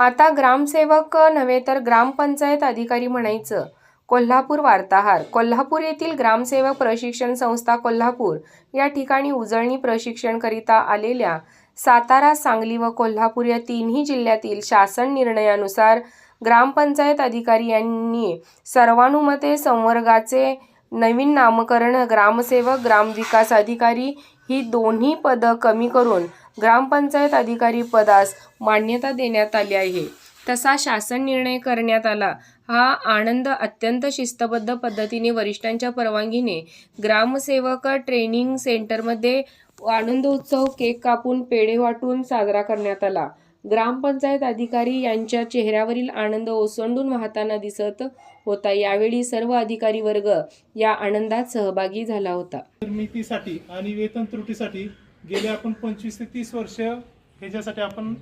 आता ग्रामसेवक नव्हे तर ग्रामपंचायत अधिकारी म्हणायचं. कोल्हापूर वार्ताहर कोल्हापूर येथील ग्रामसेवक प्रशिक्षण संस्था कोल्हापूर या ठिकाणी उजळणी प्रशिक्षणकरिता आलेल्या सातारा सांगली व कोल्हापूर या तिन्ही जिल्ह्यातील शासन निर्णयानुसार ग्रामपंचायत अधिकारी यांनी सर्वानुमते संवर्गाचे नवीन नामकरण ग्रामसेवक ग्रामविकास अधिकारी ही दोन्ही पदं कमी करून ग्रामपंचायत अधिकारी पदास मान्यता देण्यात आली आहे. तसा शासन निर्णय करण्यात आला. हा आनंद अत्यंत शिस्तबद्ध पद्धतीने वरिष्ठांच्या परवानगीने ग्रामसेवक ट्रेनिंग सेंटरमध्ये आनंदोत्सव केक कापून पेढे वाटून साजरा करण्यात आला. ग्रामपंचायत अधिकारी यांच्या चेहऱ्यावरील आनंद ओसंडून वाहताना दिसत होता. यावेळी सर्व अधिकारी वर्ग या आनंदात सहभागी झाला होता. निर्मितीसाठी आणि वेतन त्रुटीसाठी गेले आपण पंचवीस ते तीस वर्ष ह्याच्यासाठी आपण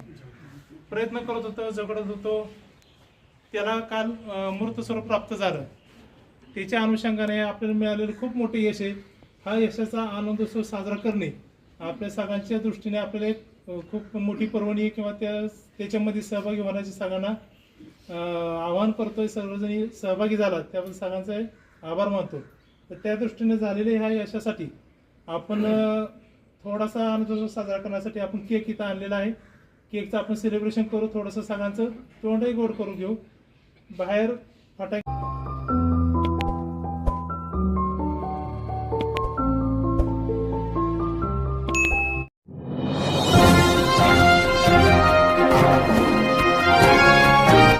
प्रयत्न करत होतो झगडत होतो. त्याला काल मूर्त स्वरूप प्राप्त झालं. त्याच्या अनुषंगाने आपल्याला मिळालेलं खूप मोठे यश आहे. हा यशाचा आनंदोत्सव साजरा करणे आपल्या सगळ्यांच्या दृष्टीने आपल्याला एक खूप मोठी पर्वणी आहे किंवा त्या त्याच्यामध्ये सहभागी होण्याची सगळ्यांना आवाहन करतोय. सर्वजणी सहभागी झाला त्याबद्दल सगळ्यांचे आभार मानतो. तर त्या दृष्टीने झालेले ह्या यशासाठी आपण थोडासा आनंद साजरा करण्यासाठी आपण केक इथं आणलेला आहे. केकचं आपण सेलिब्रेशन करू थोडंसं सगळ्यांचं तोंडही गोड करून घेऊ. बाहेर फटाके